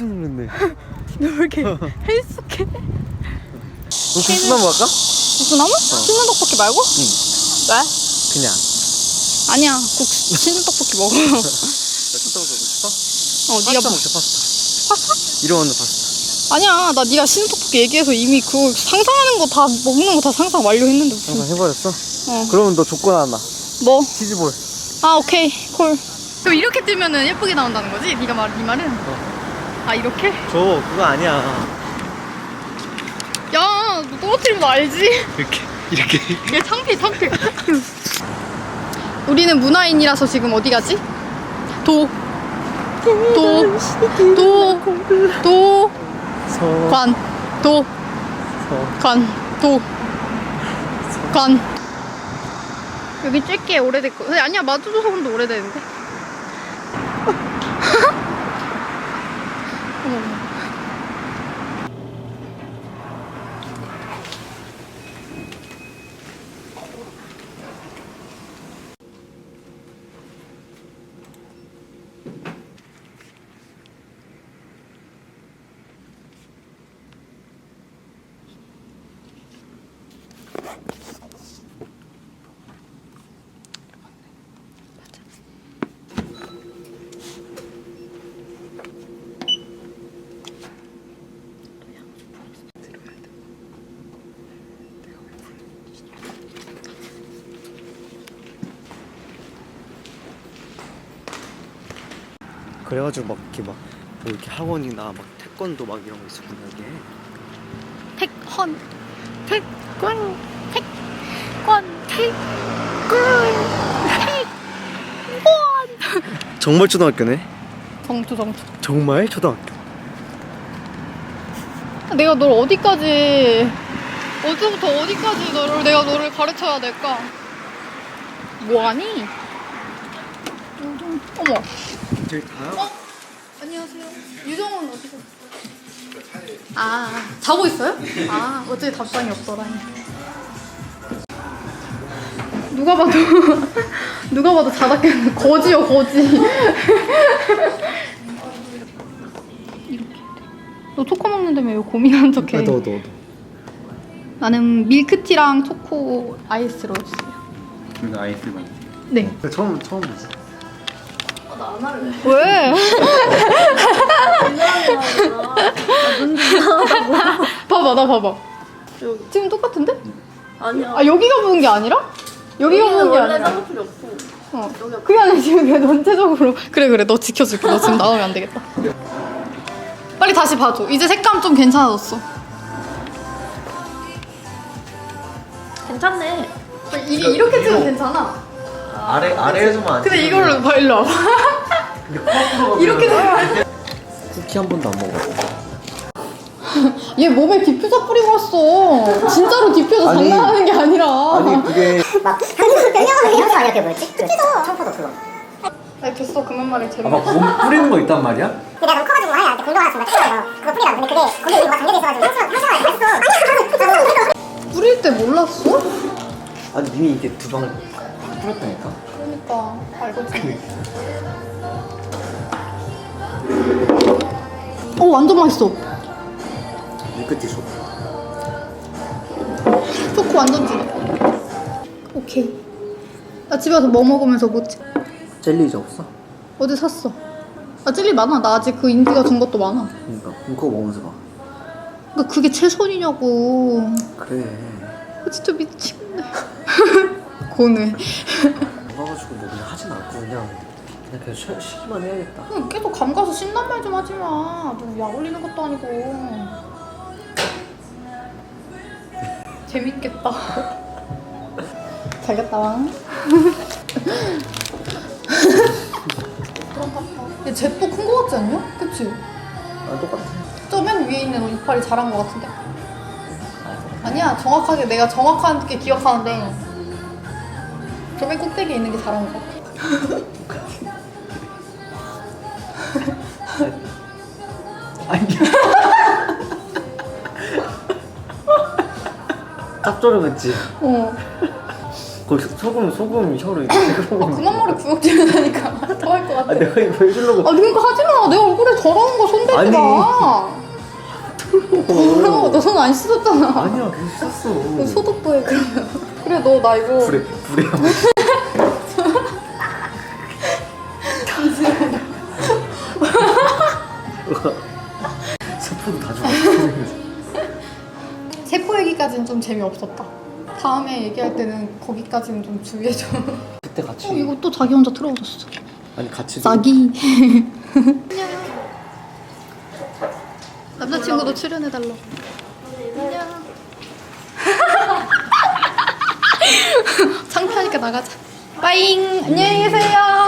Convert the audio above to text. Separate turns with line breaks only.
깜짝 놀랐네.
왜 이렇게 헬스 케?
너 국수나무 할까?
무슨 나무? 씹는 떡볶이 말고?
응.
왜?
그냥.
아니야. 국 씹는 떡볶이 먹어.
나 쳤다 먹고 싶어?
어, 네가
파스타
뭐?
먹자 파스타.
파스타?
이런 파스타.
아니야. 나 네가 씹는 떡볶이 얘기해서 이미 그 상상하는 거 다 먹는 거 다 상상 완료했는데 무슨?
항상 해버렸어?
어.
그러면 너 조건 하나.
뭐?
치즈볼.
아 오케이 콜. 그럼 이렇게 뜨면은 예쁘게 나온다는 거지? 네가 말, 네 말은? 아 이렇게?
저 그거 아니야.
떨어뜨리면 너 알지?
이렇게 이렇게.
얘 창피 창피. 우리는 문화인이라서 지금 어디 가지? 도. 도. 도. 도.
서.
관. 도.
서.
관. 도. 관. 여기 쬐게 오래됐고. 근데 아니야, 마주조선도 오래되는데.
그래가지고 막 이렇게 막 뭐 이렇게 학원이나 막 태권도 막 이런 거 있었구나 이게.
택헌. 택권. 택권. 택권. 택권.
정말 초등학교네.
정투 정투.
정말 초등학교.
내가 널 어디까지 어디부터 어디까지 너를 내가 너를 가르쳐야 될까? 뭐하니? 어머.
저기 가요?
어? 안녕하세요. 유정은 어디서? 아 자고 있어요? 아 어제 답장이 없더라니. 누가 봐도 누가 봐도 자다겠네. 거지요 거지. 이렇게. 너 초코 먹는다며 왜 고민하는 척해?
아, 너, 너, 너.
나는 밀크티랑 초코 아이스로 주세요.
이거 아이스만.
네.
처음 처음 보지.
왜? 봐봐, 나 봐봐. 지금 똑같은데?
아니야.
아 여기가 부은 게 아니라? 여기가 부은 게
원래
아니라?
쌍꺼풀이 없고.
어. 그게 아니라 지금 그냥 전체적으로 그래 그래 너 지켜줄게. 너 지금 나오면 안 되겠다. 빨리 다시 봐줘. 이제 색감 좀 괜찮아졌어.
괜찮네.
이게 이렇게 찍으면 괜찮아.
아래 아래에서만 안
근데
찍으면
이거를 봐 일로 와봐.
근데
이렇게.
쿠키 한 번도 안 먹어.
얘 몸에 디퓨저 뿌리고 왔어. 진짜로 디퓨저
아니.
장난하는 게 아니라.
아니 그게
막 한국 변형하는 향수 아니야 그게 뭐였지? 그 청포도 그거
아 됐어 그만 말해 재밌어.
아막 몸 뿌리는 거 있단 말이야?
근데 내가 너무 커가지고 하야 때 공동 하나 준다 찾아요 그거 뿌리라 근데 그게 거기 뭐가 담겨져 있어가지고 향수가 향수가 맛있어 아니야
뿌릴 때 몰랐어?
아니 님이 이게 두 방울 뿌렸다니까.
그러니까 알고지. 오 어, 완전 맛있어.
밀크티 소.
초코 완전 진해. 오케이. 나 집에 와서 뭐 먹으면서 뭐지?
젤리 이제 없어?
어디 샀어? 아 젤리 많아. 나 아직 그 인디가 준 것도 많아.
그러니까 그럼 그거 먹으면서 봐.
그러니까 그게 최선이냐고.
그래.
아, 진짜 미치겠 네. 고뇌.
먹어가지고 뭐 그냥 하진 않고 그냥 그냥 쉬, 쉬기만 해야겠다.
그냥 계속 감 가서 신난 말 좀 하지 마. 너약 올리는 것도 아니고. 재밌겠다. 잘 갔다 와. 얘 jet도 큰 거 같지 않냐? 그치?
아 똑같아.
저 맨 위에 있는 너 이빨이 자란 거 같은데? 아니야 정확하게 내가 정확하게 기억하는데 저 맨 꼭대기에 있는 게 잘한 거 같아
짭조름했지.
어.
거기 소금 소금 혀로 이렇게
아. 그만 말해 구역질하니까 더 할 것 같아
아 내가 이거 해주려고.
아 그러니까 하지 마 내 얼굴에 더러운 거 손대지
아니.
마 더러워 너손 안 씻었잖아
아니야 계속 썼어.
소독도 해 그러면 그래 너 나 이거
불에 불에. 스프도 다 좋아.
세포 얘기까지는 좀 재미없었다 다음에 얘기할 때는 거기까지는 좀 주의해줘
그때 같이.
어 이거 또 자기 혼자 틀어졌어
아니 같이.
자기 남자친구도 출연해달라고. 안녕. 창피하니까 나가자. 빠잉. 안녕히 계세요